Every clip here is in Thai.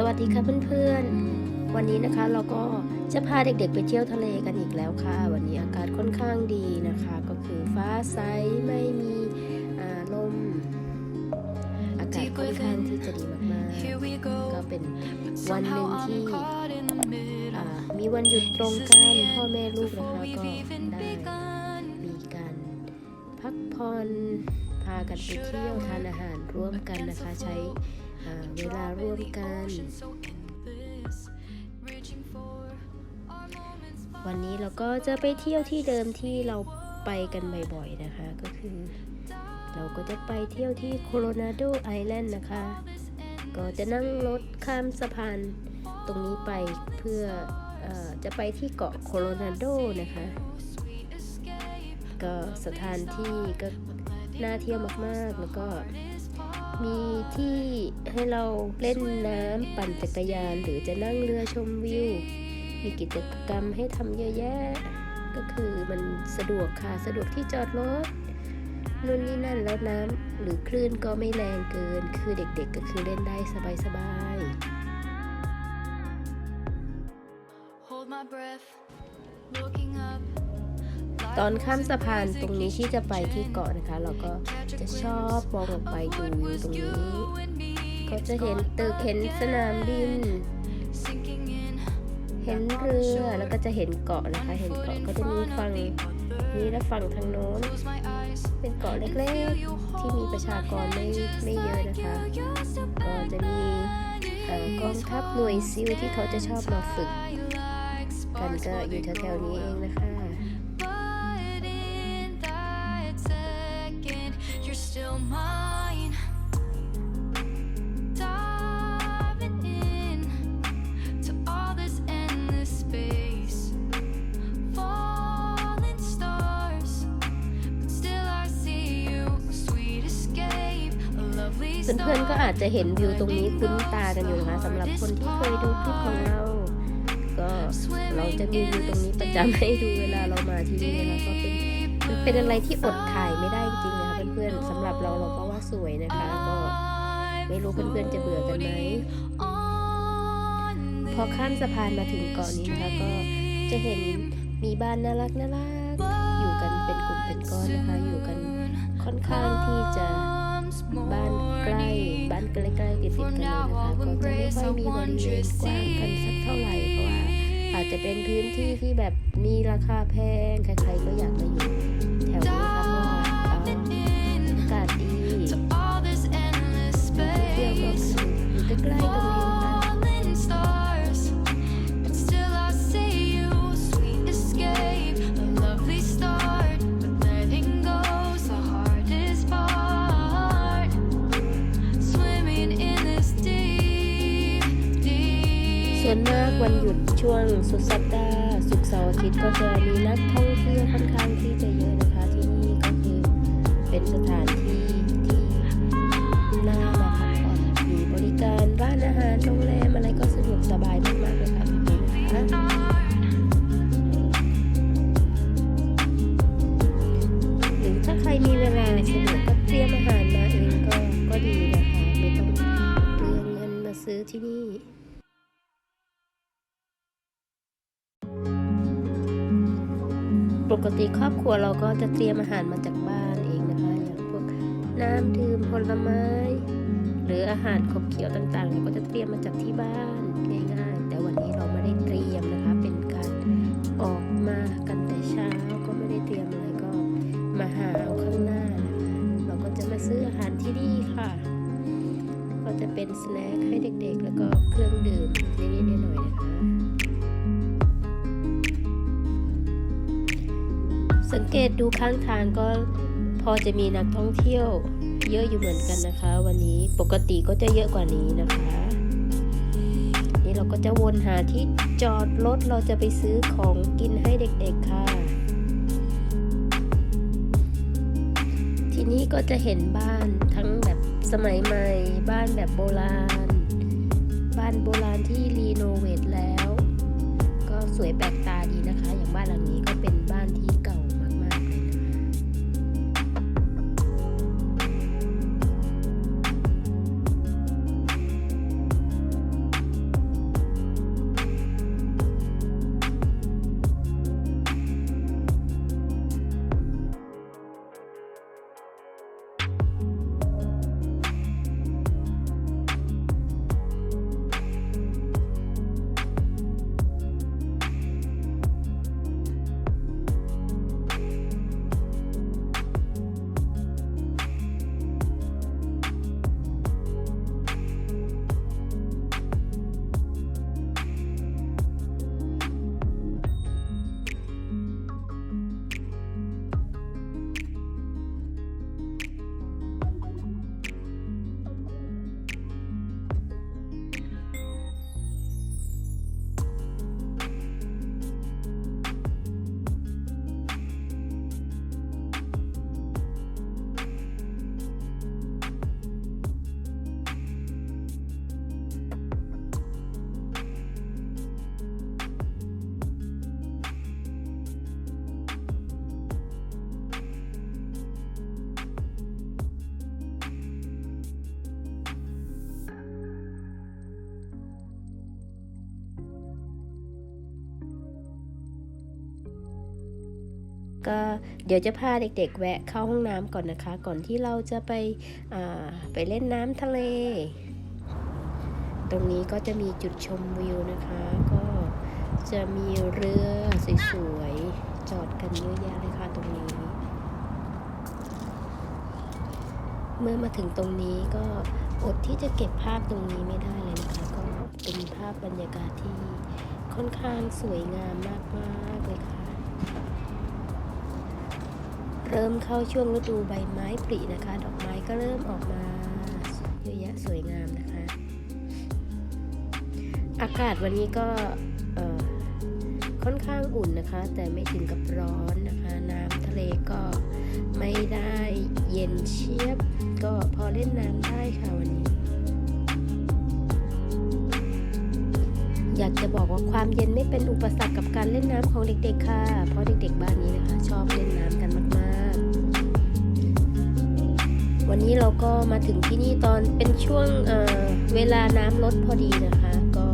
สวัสดีค่ะเพื่อนๆ วันนี้นะคะเราก็จะพาเด็กๆไปเที่ยวทะเลกันอีกแล้วค่ะ วันนี้อากาศค่อนข้างดีนะคะ ก็คือฟ้าใสไม่มีอ่าลมอากาศค่อนข้างที่จะดีมากๆ ก็เป็นวันหนึ่งที่อ่ามีวันหยุดตรงกันพ่อแม่ลูกนะคะก็ได้มีการพักผ่อนพากันไปเที่ยวทานอาหารร่วมกันนะคะใช้อ่า เวลาร่วมกัน วันนี้เราก็จะไปเที่ยวที่เดิมที่เราไปกันบ่อยๆนะคะ ก็คือ เราก็จะไปเที่ยวที่โคโลราโดไอแลนด์นะคะ ก็จะนั่งรถข้ามสะพานตรงนี้ไปเพื่ออจะไปที่เกาะโคโลราโดนะคะก็สถานที่ก็น่าเที่ยวมากๆ แล้วก็ มีที่ให้เราเล่นน้ำปั่นจักรยาน หรือจะนั่งเรือชมวิว มีกิจกรรมให้ทำเยอะแยะ ก็คือมันสะดวกค่ะ สะดวกที่จอดรถนู่นนี่นั่นแล้วน้ำหรือคลื่นก็ไม่แรงเกิน คือเด็กๆก็คือเล่นได้สบายๆ Hold my breath, looking up. ตอนข้ามสะพานตรงนี้ที่จะไปที่เกาะนะคะ เราก็ จะชอบมองออกไปดูวิวตรงนี้ ก็จะเห็นตึกเห็นสนามบิน เห็นเรือแล้วก็จะเห็นเกาะนะคะ เห็นเกาะก็จะมีฝั่งนี้และฝั่งทางโน้น เป็นเกาะเล็กๆ ที่มีประชากรไม่ไม่เยอะนะคะ ก็จะมีกองทัพหน่วยซิลที่เขาจะชอบมาฝึก กันก็อยู่แถวๆนี้เองนะคะ เพื่อนๆก็อาจจะเห็นวิวตรงนี้คุ้นตากันอยู่นะสำหรับคนที่เคยดูคลิปของเรา ก็เราจะมีวิวตรงนี้ประจำให้ดูเวลาเรามาที่นี่นะคะก็เป็นมันเป็นอะไรที่อดถ่ายไม่ได้จริงๆนะคะเพื่อนๆสำหรับเราเราก็ว่าสวยนะคะ ก็ไม่รู้เพื่อนๆจะเบื่อกันไหมพอข้ามสะพานมาถึงเกาะนี้นะคะก็จะเห็นมีบ้านน่ารักน่ารักอยู่กันเป็นกลุ่มเป็นก้อนนะคะอยู่กันค่อนข้างที่จะบ้าน กล้ๆติดๆกันเลยนะคะก็จะไม่ค่อยมีบริเวณกว้างกันสักเท่าไหร่เพราะว่าอาจจะเป็นพื้นที่ที่แบบมีราคาแพงใครๆก็อยากมาอยู่แถวนี้ค่ะเพราะว่าเอ่ออากาศดี To all this endless เที่ยวก็ space. คืออยู่ใกล้ๆตรง ช่วงสุดสัปดาห์ศุกเสาร์อาทิตย์ก็จะมีนักท่องเที่ยวค่อนข้างที่จะเยอะนะคะที่นี่ก็คือเป็นสถานที่ที่น่ามาพักผ่อนมีบริการร้านอาหารโรงแรมอะไรก็สะดวกสบายมากๆเลยค่ะที่นี่นะคะหรือถ้าใครมีเวลาสะดวกก็เตรียมอาหารมาเองก็ก็ดีนะคะ ไม่ต้องเปลืองเงินมาซื้อที่นี่ ปกติครอบครัวเราก็จะเตรียมอาหารมาจากบ้านเองนะคะ อย่างพวกน้ำดื่มผลไม้ หรืออาหารขบเคี้ยวต่างๆเราก็จะเตรียมมาจากที่บ้านง่ายๆ แต่วันนี้เราไม่ได้เตรียมนะคะ เป็นการออกมากันแต่เช้าก็ไม่ได้เตรียมอะไรก็มาหาเอาข้างหน้านะคะเราก็จะมาซื้ออาหารที่นี่ค่ะ ก็จะเป็นสแน็คให้เด็กๆ แล้วก็เครื่องดื่มนิดๆหน่อยๆนะคะ สังเกตดูข้างทางก็พอจะมีนักท่องเที่ยวเยอะอยู่เหมือนกันนะคะ วันนี้ปกติก็จะเยอะกว่านี้นะคะ นี่เราก็จะวนหาที่จอดรถเราจะไปซื้อของกินให้เด็กๆค่ะ ทีนี่ก็จะเห็นบ้านทั้งแบบสมัยใหม่ บ้านแบบโบราณ บ้านโบราณที่รีโนเวทแล้ว ก็สวยแปลกตาดีนะคะ อย่างบ้านหลังนี้ก็เป็นบ้านที่ ก็เดี๋ยวจะพาเด็กๆ แวะเข้าห้องน้ำก่อนนะคะ ก่อนที่เราจะไปไปเล่นน้ำทะเล ตรงนี้ก็จะมีจุดชมวิวนะคะ ก็จะมีเรือสวยๆ จอดกันเยอะแยะเลยค่ะตรงนี้ เมื่อมาถึงตรงนี้ก็อดที่จะเก็บภาพตรงนี้ไม่ได้เลยนะคะ ก็เป็นภาพบรรยากาศที่ค่อนข้างสวยงามมากๆเลยค่ะ เริ่มเข้าช่วงฤดูใบไม้ผลินะคะ ดอกไม้ก็เริ่มออกมาเยอะแยะสวยงามนะคะ อากาศวันนี้ก็ค่อนข้างอุ่นนะคะ แต่ไม่ถึงกับร้อนนะคะ น้ำทะเลก็ไม่ได้เย็นเชียบ ก็พอเล่นน้ำได้ค่ะวันนี้ อยากจะบอกว่าความเย็นไม่เป็นอุปสรรคกับการเล่นน้ำของเด็กๆค่ะ เพราะเด็กๆบ้านนี้ เราก็มาถึงที่นี่ตอนเป็นช่วงเเวลาน้ำลดพอดีนะคะ ก็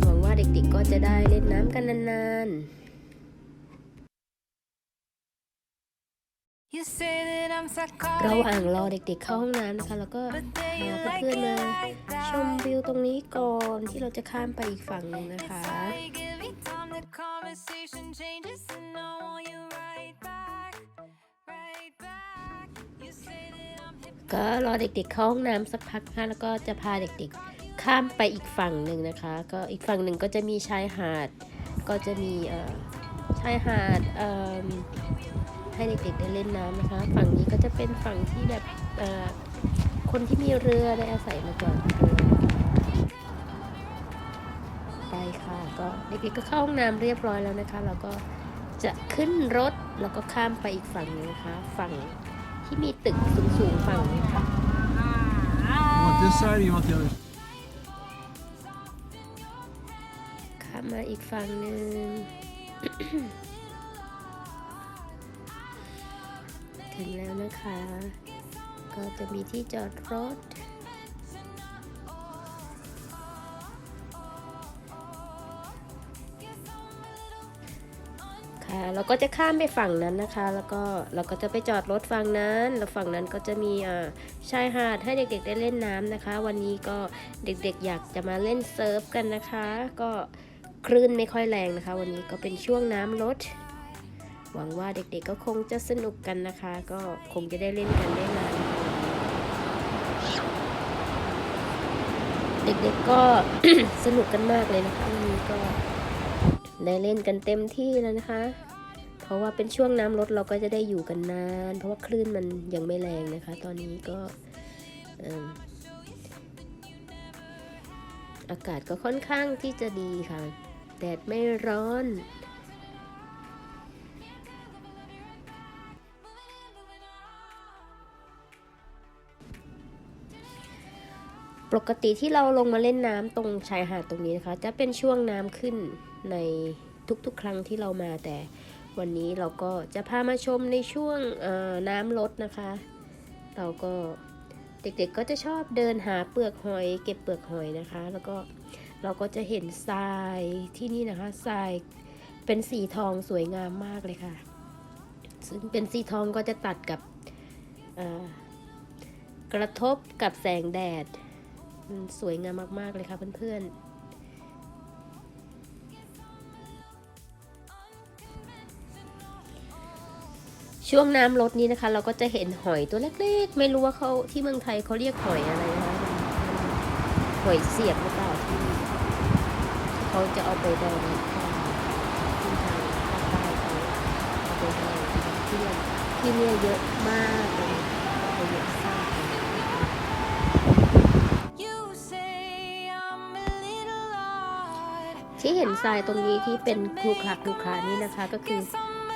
หวังว่าเด็กๆก็จะได้เล่นน้ำกันนานๆ ระหว่างรอเด็กๆเข้าห้องน้ำนะคะ แล้วก็ but then พาเพื่อนๆมาชมวิวตรงนี้ก่อนที่เราจะข้ามไปอีกฝั่งนึงนะคะ ก็รอเด็กๆเข้าห้องน้ำสักพักนะคะแล้วก็จะพาเด็กๆ ข้ามไปอีกฝั่งหนึ่งนะคะ ก็อีกฝั่งหนึ่งก็จะมีชายหาด ก็จะมีอ่อชายหาดเอิ่มให้เด็กๆได้เล่นน้ำนะคะ ฝั่งนี้ก็จะเป็นฝั่งที่แบบอ่อคนที่มีเรือได้อาศัยมาจอดเรือไปค่ะ ก็เด็กๆก็เข้าห้องน้ำเรียบร้อยแล้วนะคะเราก็จะขึ้นรถแล้วก็ข้ามไปอีกฝั่งนึงนะคะ ฝั่ง ที่มีตึกสูงๆฝั่งนี้ค่ะ You want this side or you want the other? ข้ามมาอีกฝั่งหนึ่ง ถึงแล้วนะคะ ก็จะมีที่จอดรถ เราก็จะข้ามไปฝั่งนั้นนะคะ แล้วก็เราก็จะไปจอดรถฝั่งนั้น แล้วฝั่งนั้นก็จะมีชายหาดให้เด็กๆได้เล่นน้ำนะคะ วันนี้ก็เด็กๆอยากจะมาเล่นเซิร์ฟกันนะคะ ก็คลื่นไม่ค่อยแรงนะคะ วันนี้ก็เป็นช่วงน้ำลด หวังว่าเด็กๆก็คงจะสนุกกันนะคะ ก็คงจะได้เล่นกันได้นานเด็กๆก็สนุกกันมากเลยนะคะวันนี้ก็ได้เล่นกันเต็มที่แล้วนะคะ เพราะว่าเป็นช่วงน้ำลดเราก็จะได้อยู่กันนาน เพราะว่าคลื่นมันยังไม่แรงนะคะ ตอนนี้ก็ออากาศก็ค่อนข้างที่จะดีค่ะ แดดไม่ร้อนปกติที่เราลงมาเล่นน้ำตรงชายหาดตรงนี้นะคะ จะเป็นช่วงน้ำขึ้นในทุกๆ ครั้งที่เรามาแต่ วันนี้เราก็จะพามาชมในช่วงน้ำลดนะคะ เราก็เด็กๆก็จะชอบเดินหาเปลือกหอย เก็บเปลือกหอยนะคะ แล้วก็เราก็จะเห็นทรายที่นี่นะคะทรายเป็นสีทองสวยงามมากเลยค่ะ ซึ่งเป็นสีทองก็จะตัดกับกระทบกับแสงแดดมันสวยงามมากๆเลยค่ะเพื่อนๆ ช่วงน้ำลดนี้นะคะ เราก็จะเห็นหอยตัวเล็กๆ ไม่รู้ว่าเขาที่เมืองไทยเขาเรียกหอยอะไรนะคะหอยเสียบหรือเปล่าที่เขาจะเอาไปดองที่ทางภาคใต้เขาเอาไปดองที่เนี่ยที่เนี่ยเยอะมากเลยเยอะมากที่เห็นทรายตรงนี้ที่เป็นคลุกคลักคลุกคลานี่นะคะก็คือ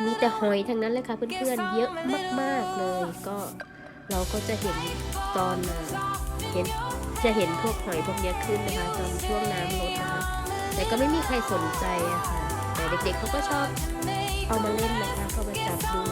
มีแต่หอยทั้งนั้นเลยค่ะเพื่อนๆเยอะมากๆเลยก็เราก็จะเห็นตอนเห็นจะเห็นพวกหอยพวกนี้ขึ้นนะคะตอนช่วงน้ำลดนะคะแต่ก็ไม่มีใครสนใจอะค่ะแต่เด็กๆเขาก็ชอบเอามาเล่นนะคะเขามาจับดู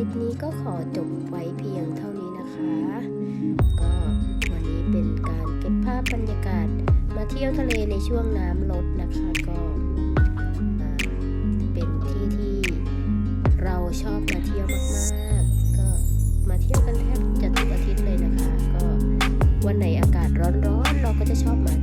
คลิปนี้ก็ขอจบไว้เพียงเท่านี้นะคะ ก็วันนี้เป็นการเก็บภาพบรรยากาศมาเที่ยวทะเลในช่วงน้ำลดนะคะก็เป็นที่ที่เราชอบมาเที่ยวมากๆ ก็มาเที่ยวกันแทบจะทุกอาทิตย์เลยนะคะ ก็วันไหนอากาศร้อนๆ เราก็จะชอบมา